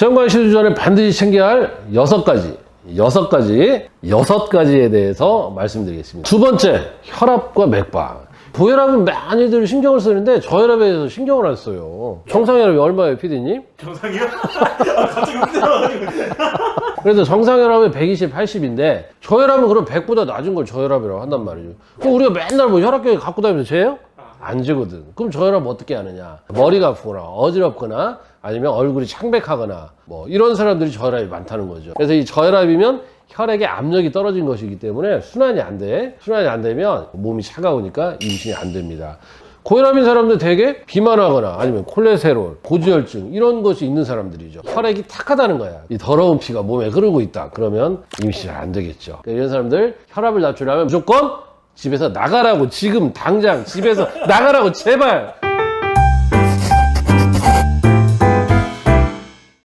시험관 시도 전에 반드시 챙겨야 할 여섯 가지, 여섯 가지, 여섯 가지에 대해서 말씀드리겠습니다. 두 번째, 혈압과 맥박. 고혈압은 많이들 신경을 쓰는데 저혈압에 대해서 신경을 안 써요. 정상혈압이 얼마예요, 피디님? 정상이요? 아, 갑자기 흔들어가지고. 그래서 정상혈압은 120, 80인데 저혈압은 그럼 100보다 낮은 걸 저혈압이라고 한단 말이죠. 그럼 우리가 맨날 뭐 혈압計갖고 다니면서 재요? 안 재거든. 그럼 저혈압 어떻게 하느냐? 머리가 아프거나 어지럽거나 아니면 얼굴이 창백하거나 뭐 이런 사람들이 저혈압이 많다는 거죠. 그래서 이 저혈압이면 혈액의 압력이 떨어진 것이기 때문에 순환이 안 돼. 순환이 안 되면 몸이 차가우니까 임신이 안 됩니다. 고혈압인 사람들 대개 비만하거나 아니면 콜레스테롤, 고지혈증 이런 것이 있는 사람들이죠. 혈액이 탁하다는 거야. 이 더러운 피가 몸에 흐르고 있다. 그러면 임신이 안 되겠죠. 그러니까 이런 사람들 혈압을 낮추려면 무조건 집에서 나가라고 지금 당장 집에서 나가라고 제발